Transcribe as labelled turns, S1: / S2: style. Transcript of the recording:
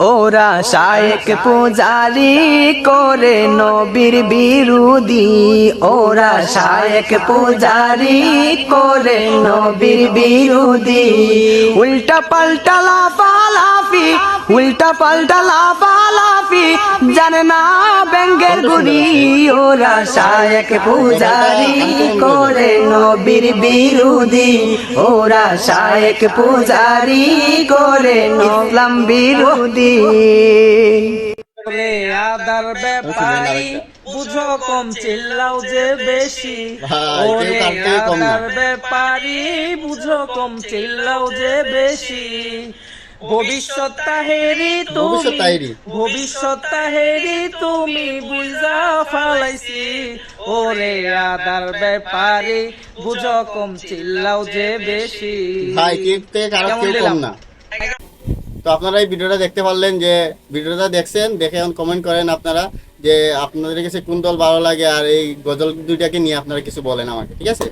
S1: ওরা শায়েক পূজারি করে নবীর বিরোধী। ওরা শায়েক পূজারি করে নবীর বিরোধী। উল্টা পাল্টা লাফালাফি, উল্টা পাল্টা লাফালাফি, জানে না গুড়ি ওরা শায়েক পূজারি করে নবীর বিরোধী। ওরা শায়েক পূজারি করে ইসলাম বিরোধী।
S2: আদার ব্যাপারি বুঝো কম চিল্লাও যে বেশি। ওরে। আদার ব্যাপারি বুঝো কম চিল্লাও যে বেশি। ভবিষ্যৎ তাহেরি তুমি
S3: তাহেরি।
S2: ভবিষ্যৎ তাহেরি তুমি বুঝা ফালাইছি। ওরে আদার ব্যাপারি বুঝো কম চিল্লাও যে বেশি।
S3: ভাই কেউ থেকে
S2: কারও
S3: কেউ কম না। তো আপনারা এই ভিডিওটা দেখতে পারলেন যে ভিডিওটা দেখছেন দেখে এখন কমেন্ট করেন আপনারা যে আপনাদের কাছে কোন দল ভালো লাগে আর এই গজল দুইটাকে নিয়ে আপনারা কিছু বলেন আমাকে ঠিক আছে।